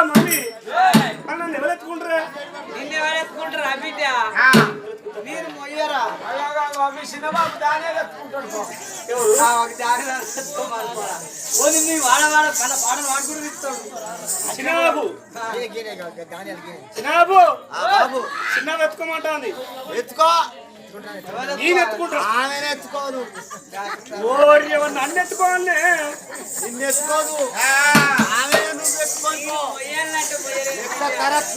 Mummy నన్ను ఎవరెత్తుకుంటారా? నిన్ను ఎవరెత్తుకుంటారా బిడ్డ నేను మొయ్యరా? మీ చిన్నబాబు దానే ఎత్తుకుంటాడు దాని ఓ నిన్ను వాడవాడ పల పాటలు వాడుకుంటూ తీస్తాడు చిన్నబాబు. చిన్నబాబు చిన్నబాబు ఎత్తుకో నేను ఎత్తుకుంటా ఎత్తుకోదు ఓరి ఎవరిని నన్ను ఎత్తుకోవాలి నిన్ను ఎత్తుకోదు. ఆమె నువ్వు ఎత్తుకోదు కరెక్ట్?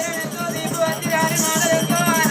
tirar nada.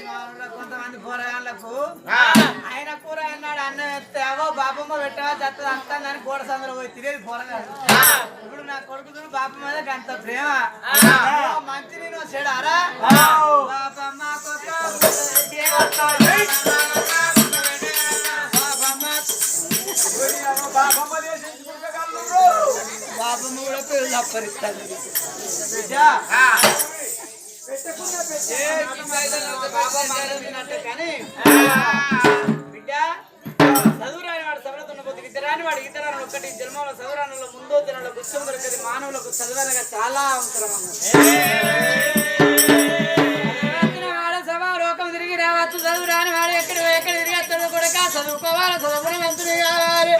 కొంతమంది కూరగాయలకు. ఆయన కూర అన్నాడు అన్న ఎత్తావో బాబమ్మ పెట్టవా చెత్తది అంతానని పోయి తినేది కూరగాయలు. ఇప్పుడు నా కొడుకు బాబమ్మ మీద ప్రేమ. మంచి నేను బాబమ్మ బాబమ్మ బిడ్డ ఏ కానీ చదువు రాని వాడు సవరతున్న ఇద్దరు రాని వాడు ఒక్కటి జన్మంలో చదువురానులో ముందో దినంలో గుర్తం దొరికేది మానవులకు చదవనగా చాలా అవసరం వాడు సభ లోకం తిరిగి రావచ్చు చదువు రాని వాడు ఎక్కడ ఎక్కడ తిరిగేస్తాడు కొడుక చదువుకోవాలి చదువుకుని మంత్రి కావాలి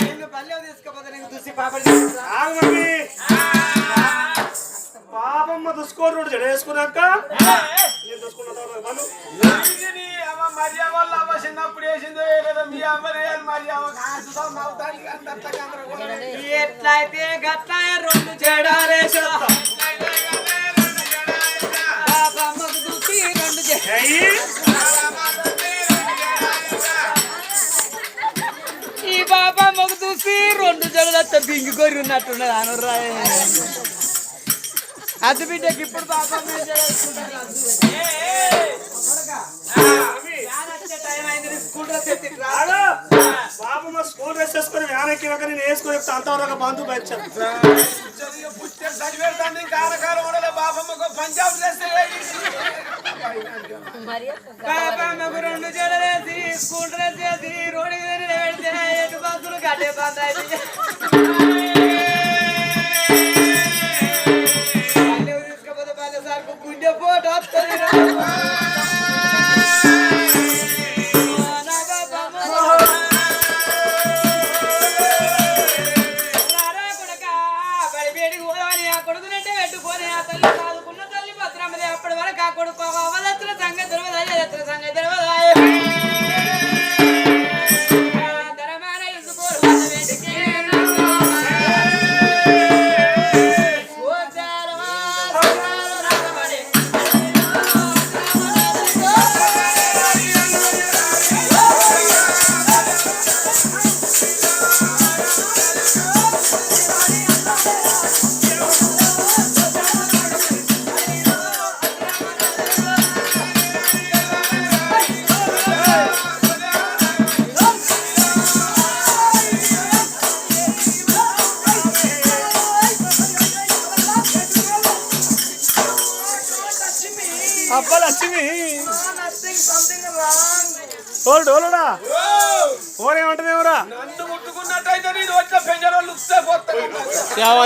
నిన్ను పల్లెవు నీకు చూసి పాపడి ఆగు పాపమ్మ దుసుకోడు జడ వేసుకున్నాక నేను దుసుకున్న తర్వాత వాళ్ళు ఎట్లయితే గట్ల రెండు జడాలేసా పాపమ్మకు చూసి రెండు ఈ పాపమ్మకు చూసి రెండు జడలతో బింగి కొరి ఉన్నట్టున్నది అనురాయ అది బిడ్డకి ఇప్పుడు టైం అయింది, నీ స్కూల్ డ్రెస్ డ్రెస్ వేసుకొని వ్యాన్ ఎక్కినాక నేను వేసుకొని చెప్తే అంతవరకు బంధు పెంచాను బాబమ్మకు పంజాబ్ పాపమ్మకు రెండు జడలేసి స్కూల్ డ్రెస్ వేసి రోడ్డు నిలబెడితే ఎటు బస్సులు గడ్డే పందాయి పల్లెవు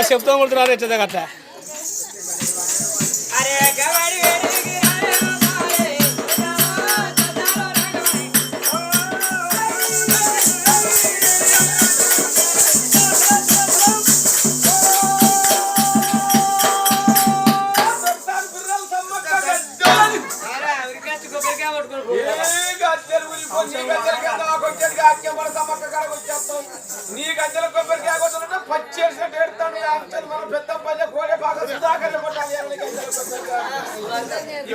చెప్తాం కొడుతున్నారు ఎట్లా ఉరికచ్చి కొబ్బరికాయ పట్టుకొని నీ గంజల కొబ్బరికి ఆ కొట్టేది ఆక్యం మన పచ్చేసినట్టు ఏడుతాడు అంతలు మన పెద్ద పల్లె కోడే బాగా సుధాకర్ కొట్టాలి.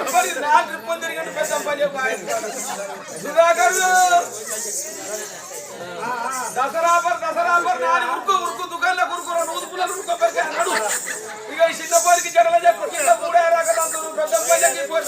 ఎవరి నాలుగు రిప్పలు తిరిగిన పెద్ద పల్లె సుధాకర్! దసరా పర్ దసరా నాని ఉరుకు ఉరుకు దుకాణంలో ఉరుకు రెండు ఉదుపుల ఉరుకు అన్నాడు. ఇక ఈ చిన్నపాటికి జడల చెప్పు చిన్న మూడే రకదంతులు పెద్ద పల్లెకి పోయి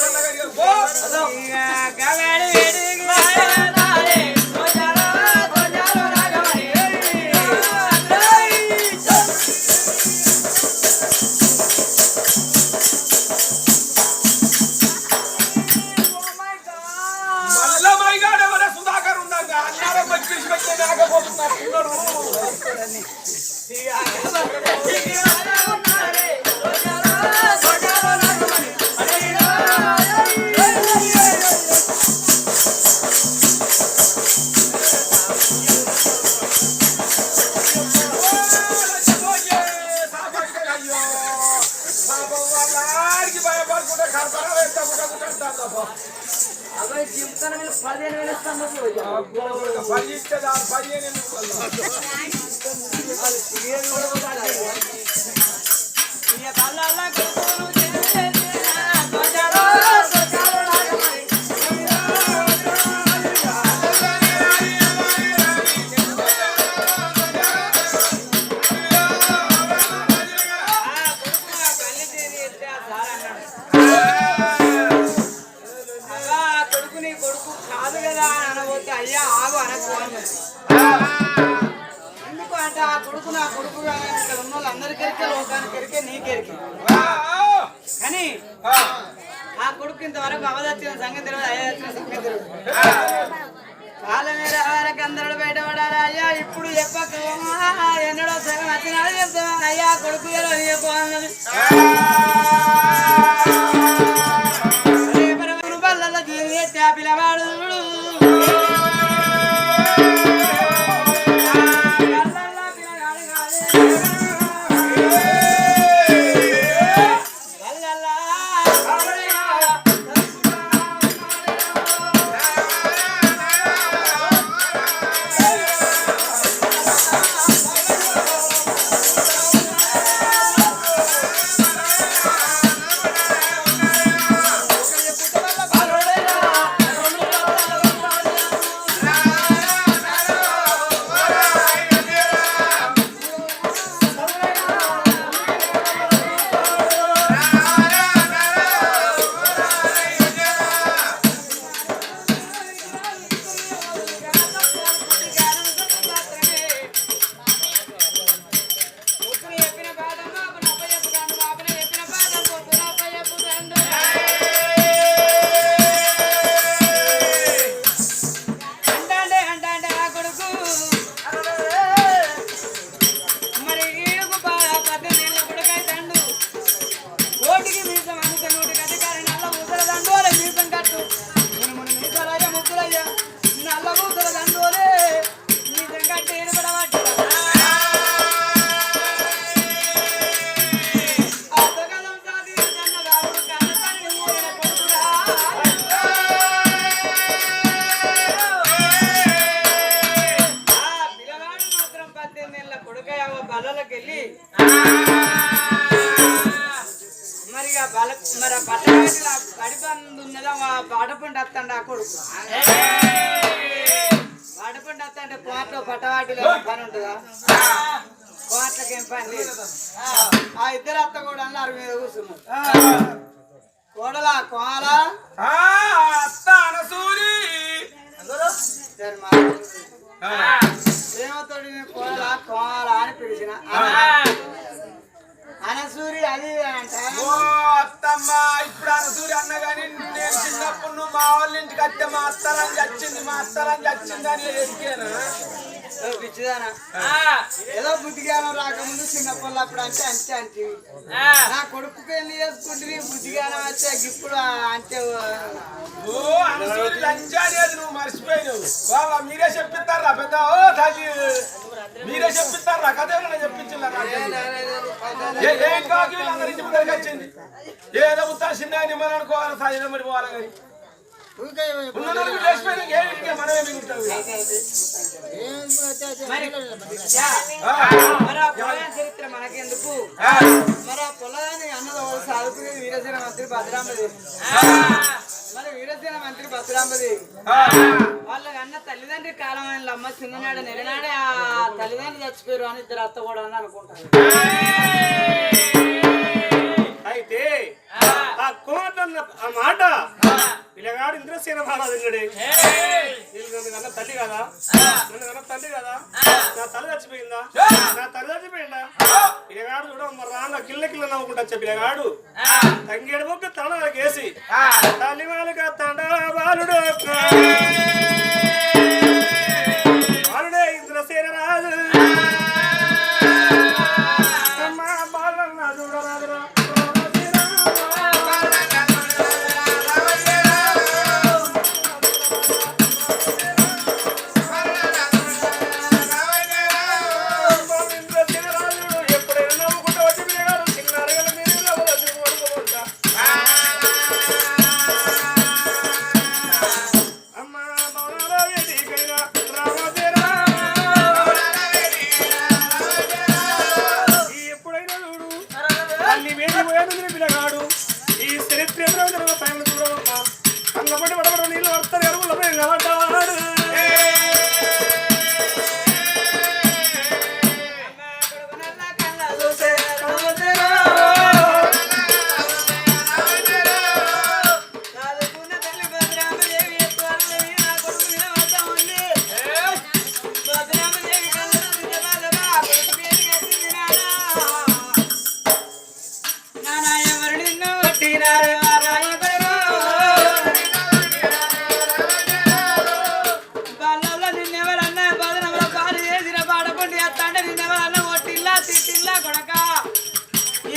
జీవితాన్ని వీళ్ళు పదిహేను వేలు ఇస్తాను. పది పదిహేను ఆ కొడుకు ఇంతవరకు అవదచ్చిన సంగతి తెలియదు అయ్యా సంగతి తెలియదు. కాలమే అందరూ బయటపడారా అయ్యా ఇప్పుడు చెప్పక. ఎన్నడో సగం వచ్చినాడు చెప్తా అయ్యా కొడుకు ఎలా చెప్పు అన్నది ప్రేమతోటి నేను కోల అని పిలిచిన. అనసూరి అది అంట. ఓ అత్తమ్మ ఇప్పుడు అనసూరి అన్న గాని నేను చిన్నప్పుడు నువ్వు మా వాళ్ళ ఇంటికి వస్తే మా అత్తలని చచ్చింది మా అత్తలని చచ్చింది అని ఎరికేనా ఏదో బుద్ధిగానం రాకముందు చిన్నపిల్ల అప్పుడు అంటే అంతే అంటే నా కొడుకుకి ఎన్ని చేసుకుంటుంది బుద్ధిగానం వచ్చే ఇప్పుడు అంటే లంచాడేది నువ్వు మర్చిపోయినావు బాబా మీరే చెప్పిస్తారా పెద్ద ఓ తల్లి మీరే చెప్పిస్తారా కథ ఏమైనా చెప్పించారా ఏం కాకి? వీళ్ళందరి ఇంటి ముందరికి వచ్చింది. ఏదో ముత్తా చిన్న నిమ్మని అనుకోవాలి? సాయం పోవాలి కానీ. చరిత్ర మనకెందుకు? మరి ఆ పొలాన్ని అన్నది వాళ్ళు సాగుతుంది వీరసేన మంత్రి భద్రాంబది. మరి వీరసేన మంత్రి భద్రాంబది. వాళ్ళకి అన్న తల్లిదండ్రి కాలం అయిన అమ్మ చిన్ననాడు నెలనాడే ఆ తల్లిదండ్రులు చచ్చిపోయారు అని ఇద్దరు అత్త కూడా అని అనుకుంటారు. అయితే ఆ. కోట అన్న ఆ మాట పిల్లగాడు ఇంద్రసేన మహారాజుడే వీళ్ళు నన్ను కన్న తల్లి కదా? నన్ను కన్న తల్లి కదా? నా తల్లి చచ్చిపోయిందా? నా తల్లి చచ్చిపోయిందా? పిల్లగాడు చూడ మరి రాన్న కిల్ల కిల్ల నవ్వుకుంటా వచ్చే పిల్లగాడు. తంగేడు మొక్క తల కేసి తల్లి వాళ్ళగా తండ బాలుడే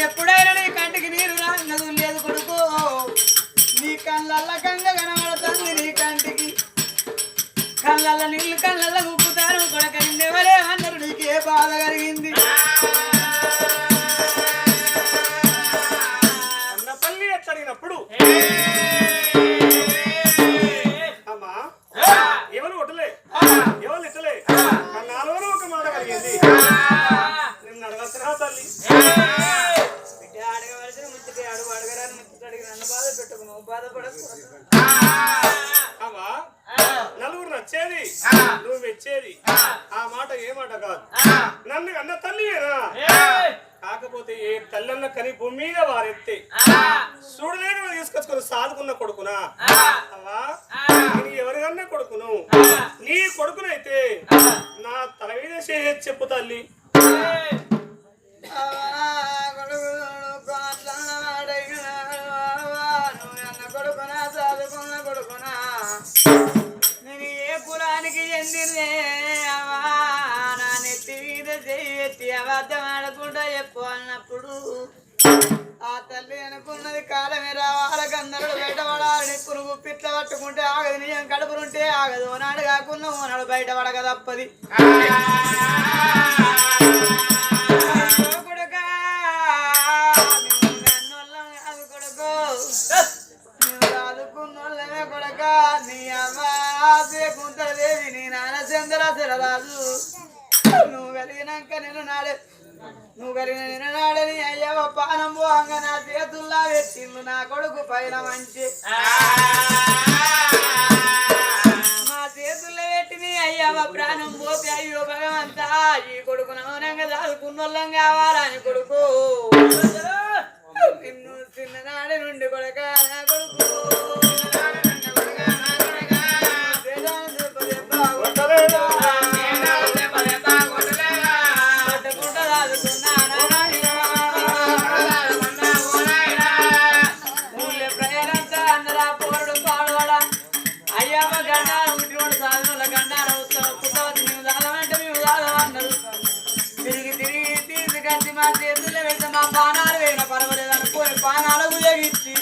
ఎప్పుడైనా నీ కంటికి నీరు రాన్నదు లేదు కొడుకు నీ కళ్ళల్ల కంగ కనబడుతుంది నీ కంటికి కళ్ళల్ల నీళ్ళు కళ్ళల్ల ఉప్పుతారు కొడక నిన్నెవరే అన్నారు నీకే బాధ కలిగింది. కలిగింది నిన్ను తల్లి? బిడ్డ అడగవలసిన ముచ్చటి అడుగు అడగరాని ముచ్చటి అడిగి నన్ను బాధ పెట్టుకు నువ్వు నలుగురు నచ్చేది? నువ్వు మెచ్చేది? ఆ. మాట ఏ మాట కాదు. నన్ను అన్న తల్లియేనా? కాకపోతే ఏ తల్లన్న కని భూమి మీద వారెత్తే. చూడలేని తీసుకొచ్చుకొని సాదుకున్న కొడుకునా? నేను ఎవరికన్నా కొడుకును? నీ కొడుకునైతే నా తల మీద చెప్పు తల్లి. నేను అబద్ధం ఆడకుండా చెప్పు అన్నప్పుడు ఆ తల్లి అనుకున్నది కాలమే రావాలి గందరుడు బయటపడాలని పురుగు పిట్ల పట్టుకుంటే ఆగదు నిజం కడుపునుంటే ఆగదు. ఓనాడు కాకుండా ఓనాడు బయటపడక తప్పది. అయ్యో నీ అమ్మ కుంతదేవి నీ నాన్న చంద్ర రాజు నువ్వు కలిగినాక నేను నాడే నువ్వు కలిగిన నేను నాడని అయ్యవ పానం పోంగ నా చేతుల్లా పెట్టిండు నా కొడుకు పైన మంచి. మా చేతుల్లో పెట్టి అయ్యవ ప్రాణం పోతే అయ్యో భగవంతా ఈ కొడుకు నవనంగా దాదుకున్నోళ్ళం కావాలని కొడుకు. నిన్ను చిన్ననాడి నుండి కొడక నా కొడుకు. తీసుకొచ్చి మా చేతుల్లో పెడితే మా పానాలు వేయిన పర్వాలేదు అనుకోని పానాలు ఉపయోగించి.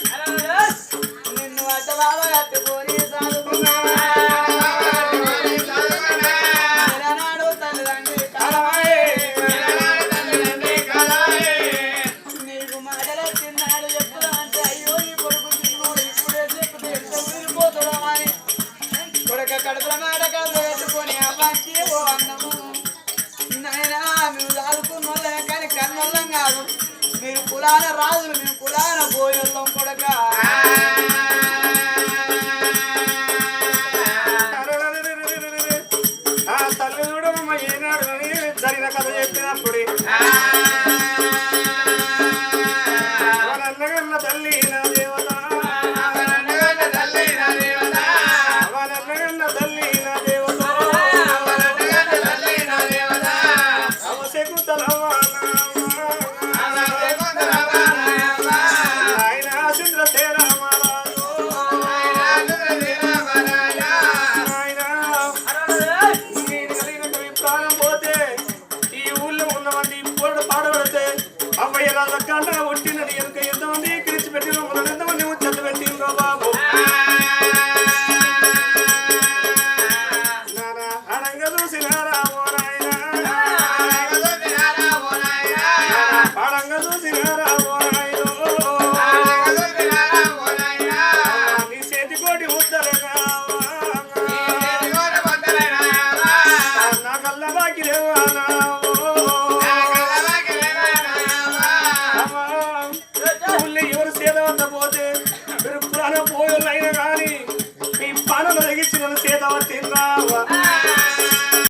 నిన్ను అడ్డ బాబా కట్టుకొని ఒట్టినది ఎనుక యుద్ధం